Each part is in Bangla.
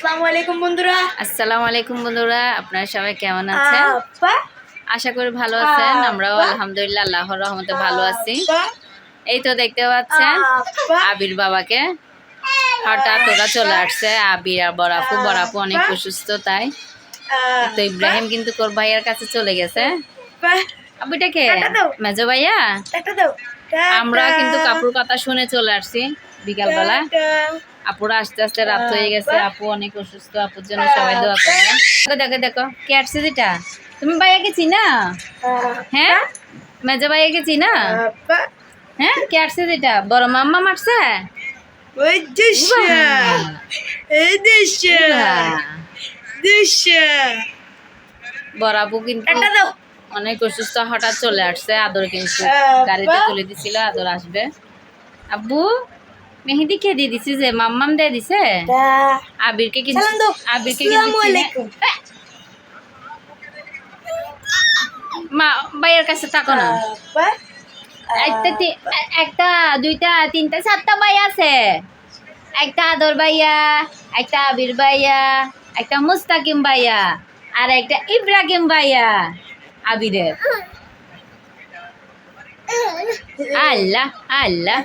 আসসালামু আলাইকুম বন্ধুরা। আসসালামু আলাইকুম বন্ধুরা আপনারা সবাই কেমন আছেন? আশা করি ভালো আছেন আমরাও আলহামদুলিল্লাহ আল্লাহর রহমতে ভালো আছি। এই তো দেখতে পাচ্ছেন আবির বাবাকে। হঠাৎ ওরা চলে আসছে আবির আর বরাপু বরাপু অনেক অসুস্থ তাই। তো ইব্রাহিম কিন্তু কোর ভাইয়ার কাছে চলে গেছে। আপা, আবিটাকে টাটা মেজো ভাইয়া? আমরা কিন্তু কাপুর কথা শুনে চলে আসছি বিকালবেলা। আপুরা আস্তে আস্তে রাত হয়ে গেছে আপু অনেক অসুস্থ আপুর জন্য সবাই দোয়া করবে দেখো দেখো দেখো কে আসছে যেটা? তুমি ভাইয়াকে চিনা? হ্যাঁ? মেজো ভাইয়াকে চিনা? হ্যাঁ কে আসছে যেটা? বড় মাম্মা মারছে? বড় আপু কিন্তু অনেক অসুস্থ হঠাৎ চলে আসছে। আদর কিন্তু গাড়িতে তুলে দিছিল আদর আসবে। আব্বু মেহেদি কে দিয়ে দিছি যে মাম্মাম দিয়ে দিছে? আবিরকে দাও। আবিরকে চিনে- মা ভাইয়ের কাছে তাকো না। একটা একটা দুইটা তিনটা চারটা ভাই আছে। একটা আদর ভাইয়া একটা আবির ভাইয়া একটা মুস্তাকিম ভাইয়া আর একটা ইব্রাহিম ভাইয়া আবিরের। আল্লাহ আল্লাহ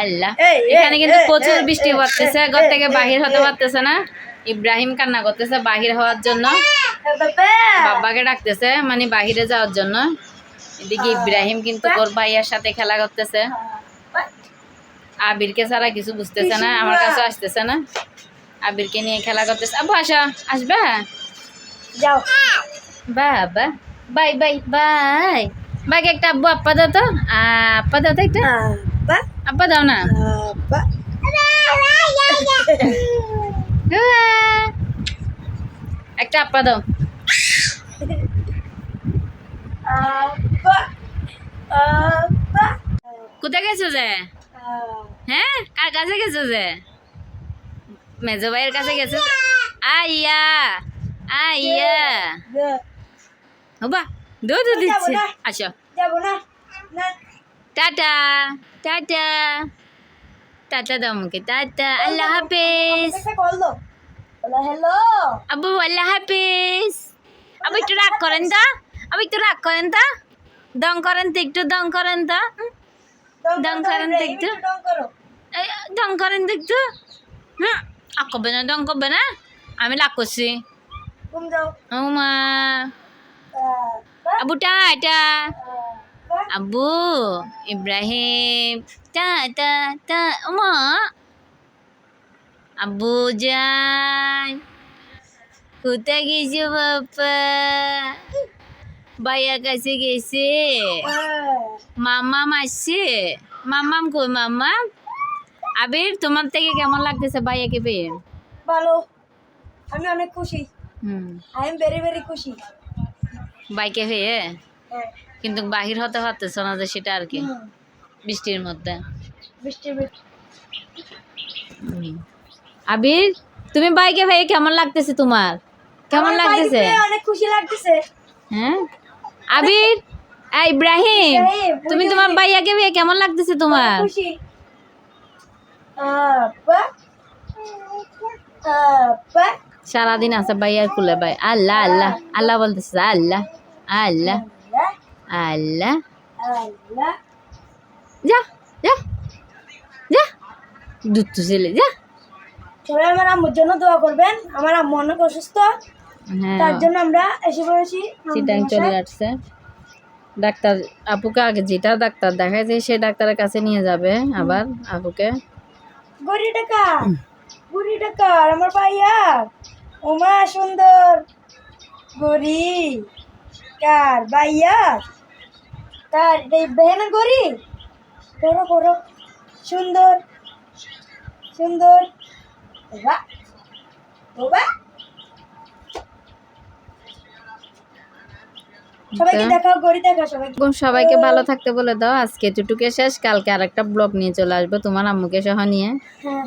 আল্লাহ। এখানে কিন্তু প্রচুর বৃষ্টি পড়তেছে ঘর থেকে বাহির হতে পারতেছে না। ইব্রাহিম কান্না করতেছে বাহির হওয়ার জন্য। বাবা, বাবাকে ডাকতেছে মানে বাহিরে যাওয়ার জন্য। এদিকে ইব্রাহিম কিন্তু ওর ভাইয়ার সাথে খেলা করতেছে। আবিরকে ছাড়া কিছু বুঝতেছে না আমার কাছে আসতেছে না। আবিরকে নিয়ে খেলা করতেছে। আব্বু আসা। আসবে? যাও। বাবা। Bye bye bye. বাইকে একটা আব্বু আপ্পা দাও তো। আপ্পা দাও তো একটা। আপা, আপ্পা দাও না। একটা আপ্পা দাও। কোথায় গেছো যে? হ্যাঁ কার কাছে গেছো যে? মেজো ভাইয়ের কাছে গেছো। আইয়া। আইয়া। হবা। দো দো দিচ্ছি। আসো। Tata tata. টাটা দাও টাটা আল্লাহ হাফেজ। আবু আল্লাহ হাফেজ। আবু একটু রাগ করেন তো। আবু একটু রাগ করেন তো। দম করেন তো একটু দম করেন তো। দম করেন তো একটু। দম করেন তো একটু। হুম? আ করবে না দম করবে না। আমি রাগ করছি। ঘুম যাও ও মা। আবু টাটা আপা, আব্বু ইব্রাহিম টা টা টা মা আব্বু যাই কোথায় গেছো বাপ্পা ভাইয়া কাছে গেছে মাম্মাম আসছে মাম্মাম কই মাম্মাম আবির তোমার থেকে কেমন লাগতেছে ভাইয়াকে পেয়ে ভালো আমি অনেক খুশি hmm I am very very খুশি বাইকে পেয়ে হ্যাঁ। কিন্তু বাহির হতে পারতেছ না যে সেটা আর কি? বৃষ্টির মধ্যে। আবির তুমি বাইকে ভাই কেমন লাগতেছে তোমার? কেমন লাগতেছে? অনেক খুশি লাগতেছে। হ্যাঁ? আবির এই ইব্রাহিম তুমি তোমার বুঝি। ভাইয়াকে পেয়ে কেমন লাগতেছে তোমার? খুশি। আপা সারাদিন আছে ভাইয়ার কুলে ভাই। আল্লাহ আল্লাহ আল্লাহ বলতেছে আল্লাহ আল্লাহ আল্লাহ। যা যা যা। দুধ তো ছেলে যা। সবাই আমার আম্মুর জন্য দোয়া করবেন আমার আম্মু অনেক অসুস্থ হ্যাঁ। তার জন্য আমরা এসে পড়েছি চিটাং চলে আসছে ডাক্তার আপুকে আগে যেটা ডাক্তার দেখাইছে সেই ডাক্তারের কাছে নিয়ে যাবে আবার আপুকে। গড়ি টাকা আমার ভাইয়া। ওমা সুন্দর। গড়ি কার? ভাইয়া এই বেহেনের গড়ি করো করো সুন্দর সুন্দর। বাবা বাবা। সবাইকে ভালো থাকতে বলে দাও। আজকে এটুটুকে শেষ কালকে আর একটা ব্লগ নিয়ে চলে আসব তোমার আম্মুকে সহ নিয়ে। হ্যাঁ।